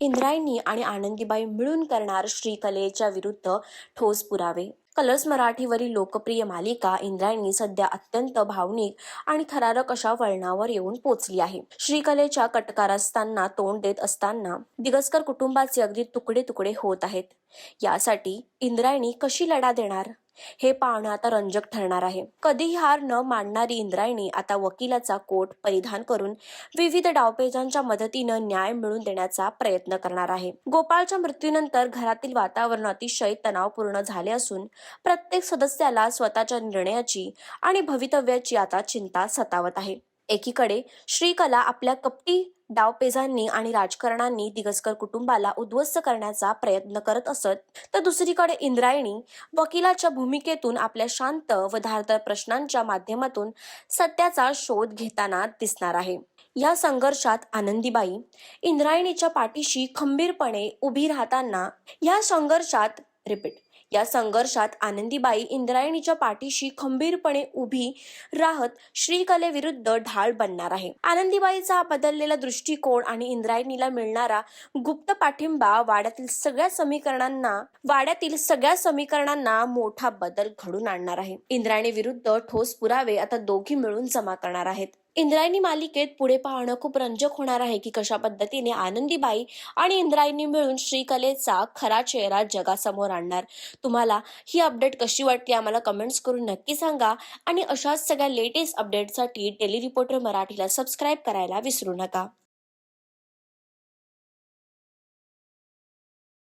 इंद्रायणी आणि आनंदीबाई मिळून करणार श्रीकलेच्या विरुद्ध ठोस पुरावे. कलर्स मराठीवरील लोकप्रिय मालिका इंद्रायणी सध्या अत्यंत भावनिक आणि थरारक अशा वळणावर येऊन पोचली आहे. श्रीकलेच्या कटकारस्थांना तोंड देत असताना दिगस्कर कुटुंबाचे अगदी तुकडे तुकडे होत आहेत. यासाठी इंद्रायणी कशी लढा देणार? हे पाहणं आता रंजक ठरणार आहे. कधीही हार न मानणारी इंद्रायणी आता वकिलाचा कोट परिधान करून विविध डावपेजांच्या मदतीनं न्याय मिळवून देण्याचा प्रयत्न करणार आहे. गोपाळच्या मृत्यूनंतर घरातील वातावरण अतिशय तणावपूर्ण झाले असून प्रत्येक सदस्याला स्वतःच्या निर्णयाची आणि भवितव्याची आता चिंता सतावत आहे. एकीकडे श्रीकला आपल्या कपटी डावपेजांनी आणि राजकारणांनी दिगसकर कुटुंबाला उद्ध्वस्त करण्याचा प्रयत्न करत असत तर दुसरीकडे इंद्रायणी वकिलाच्या भूमिकेतून आपल्या शांत व धारदार प्रश्नांच्या माध्यमातून सत्याचा शोध घेताना दिसणार आहे. या संघर्षात आनंदीबाई इंद्रायणीच्या पाठीशी खंबीरपणे उभी राहताना या संघर्षात रिपीट या संघर्षात आनंदीबाई इंद्रायणीच्या पाठीशी खंबीरपणे उभी राहत श्रीकलेविरुद्ध ढाल बनणार आहे. आनंदीबाईचा हा बदललेला दृष्टिकोन आणि इंद्रायणीला मिळणारा गुप्त पाठिंबा वाड्यातील सगळ्या समीकरणांना वाड्यातील सगळ्या समीकरणांना मोठा बदल घडून आणणार आहे. इंद्रायणी विरुद्ध ठोस पुरावे आता दोघी मिळून जमा करणार आहेत. इंद्रायणी मालिकेत पुढे पाहणं खूप रंजक होणार आहे की कशा पद्धतीने आनंदीबाई आणि इंद्रायणी मिळून श्रीकलेचा खरा चेहरा जगासमोर आणणार. तुम्हाला ही अपडेट कशी वाटते आम्हाला कमेंट्स करून नक्की सांगा आणि अशाच सगळ्या लेटेस्ट अपडेटसाठी डेली रिपोर्टर मराठीला सबस्क्राईब करायला विसरू नका.